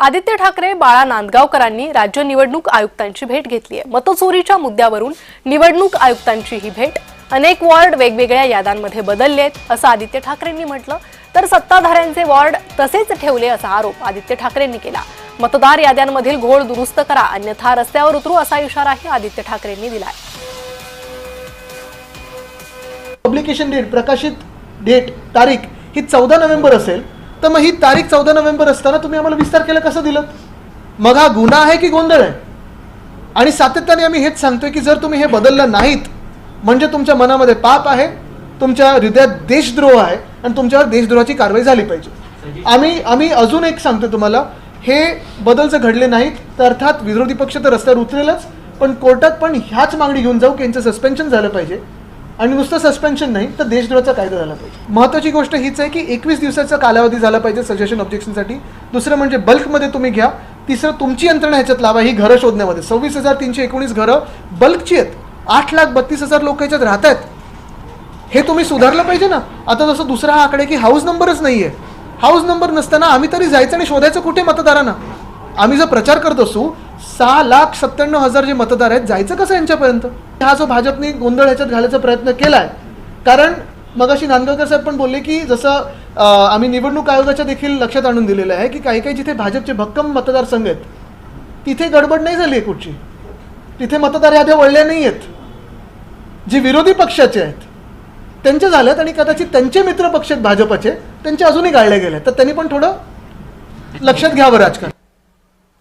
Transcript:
आदित्य ठाकरे बाळा नांदगावकरांनी राज्य निवडणूक आयुक्तांची भेट घेतली आहे. मतचोरीच्या मुद्द्यावरून निवडणूक आयुक्तांची ही भेट अनेक वॉर्ड वेगवेगळ्या याद्यांमध्ये बदलले आहेत असं आदित्य ठाकरेंनी म्हटलं. तर सत्ताधाऱ्यांचे वॉर्ड तसेच ठेवले असा आरोप आदित्य ठाकरेंनी केला. मतदार याद्यांमधील घोळ दुरुस्त करा अन्यथा रस्त्यावर उतरू असा इशाराही आदित्य ठाकरेंनी दिलाय. पब्लिकेशन डेट प्रकाशित डेट तारीख ही चौदा नोव्हेंबर असेल. तर मग ही तारीख चौदा नोव्हेंबर असताना तुम्ही आम्हाला विस्तार केला कसं दिलं? मग हा गुन्हा आहे की गोंधळ आहे? आणि सातत्याने आम्ही हेच सांगतोय की जर तुम्ही हे बदललं नाहीत म्हणजे तुमच्या मनामध्ये पाप आहे तुमच्या हृदयात देशद्रोह आहे आणि तुमच्यावर देशद्रोहाची कारवाई झाली पाहिजे. आम्ही आम्ही अजून एक सांगतो तुम्हाला हे बदल जर घडले नाहीत तर अर्थात विरोधी पक्ष तर रस्त्यावर उतरेलच पण कोर्टात पण ह्याच मागणी घेऊन जाऊ की यांचं सस्पेन्शन झालं पाहिजे. आणि नुसतं सस्पेन्शन नाही तर देशद्रोहाचा कायदा झाला पाहिजे. महत्त्वाची गोष्ट हीच आहे की एकवीस दिवसाचा कालावधी झाला पाहिजे सजेशन ऑब्जेक्शनसाठी दुसरं म्हणजे बल्कमध्ये तुम्ही घ्या. तिसरं तुमची यंत्रणा ह्याच्यात लावा ही घरं शोधण्यामध्ये. सव्वीस हजार तीनशे एकोणीस घरं बल्कची आहेत. आठ लाख बत्तीस हजार लोक ह्याच्यात राहत आहेत. हे तुम्ही सुधारलं पाहिजे ना. आता जसं दुसरा हा आकडे की हाऊस नंबरच नाही आहे हाऊस नंबर नसताना आम्ही तरी जायचं आणि शोधायचं कुठे मतदारांना? आम्ही जर प्रचार करत असू सहा लाख सत्त्याण्णव हजार जे मतदार आहेत जायचं कसं यांच्यापर्यंत? हा जो भाजपने गोंधळ ह्याच्यात घालायचा प्रयत्न केलाय. कारण मगाशी नांदगावकर साहेब पण बोलले की जसं आम्ही निवडणूक आयोगाच्या देखील लक्षात आणून दिलेलं आहे की काही काही जिथे भाजपचे भक्कम मतदारसंघ आहेत तिथे गडबड नाही झाली आहे कुठची तिथे मतदार याद्या वळल्या नाही आहेत. जे विरोधी पक्षाचे आहेत त्यांचे झाल्यात आणि कदाचित त्यांचे मित्र पक्ष आहेत भाजपचे त्यांचे अजूनही गाळले गेले तर त्यांनी पण थोडं लक्षात घ्यावं राजकारण.